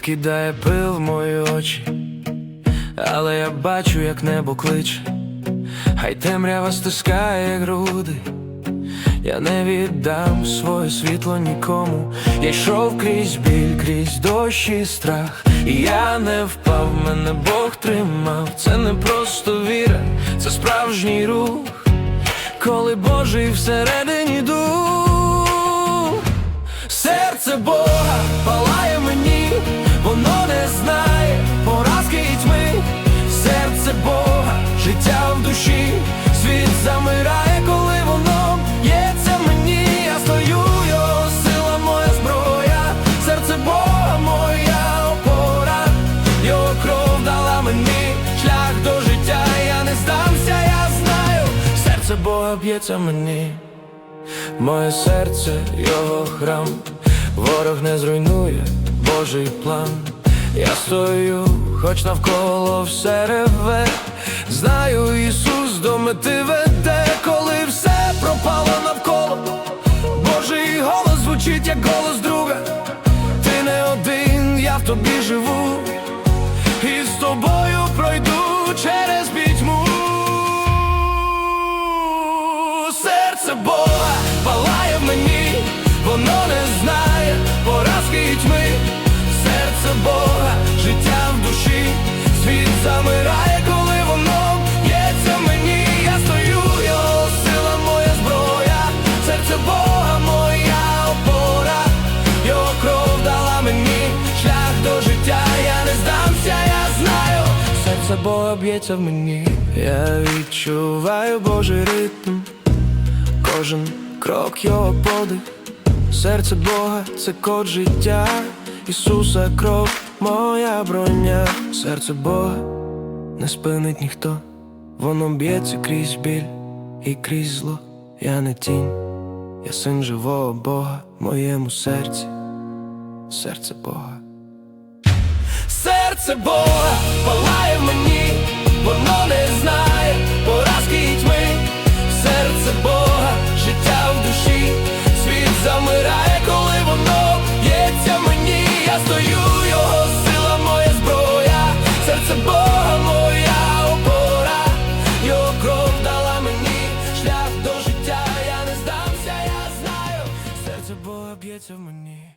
кидає пил в мої очі, але я бачу, як небо кличе, хай темрява стискає груди. Я не віддам своє світло нікому. Я йшов крізь біль, крізь дощ і страх. І я не впав, мене Бог тримав. Це не просто віра, це справжній рух. Коли Божий всередині дух, знає поразки і тьми. Серце Бога, життя в душі, світ замирає, коли воно б'ється мені. Я стою, його сила, моя зброя, серце Бога, моя опора, його кров дала мені шлях до життя. Я не здамся, я знаю, серце Бога б'ється мені. Моє серце, його храм, ворог не зруйнує Божий план. Я стою, хоч навколо все реве. Знаю, Ісус до мети веде, коли все пропало навколо. Божий голос звучить, як голос друга. Ти не один, я в тобі живу, і з тобою Серце б'ється в мені. Я відчуваю Божий ритм. Кожен крок його подих, серце Бога це код життя, Ісуса кров, моя броня, серце Бога не спинить ніхто, воно б'ється крізь біль і крізь зло. Я не тінь, я син живого Бога в моєму серці, серце Бога. Серце Бога здається мені.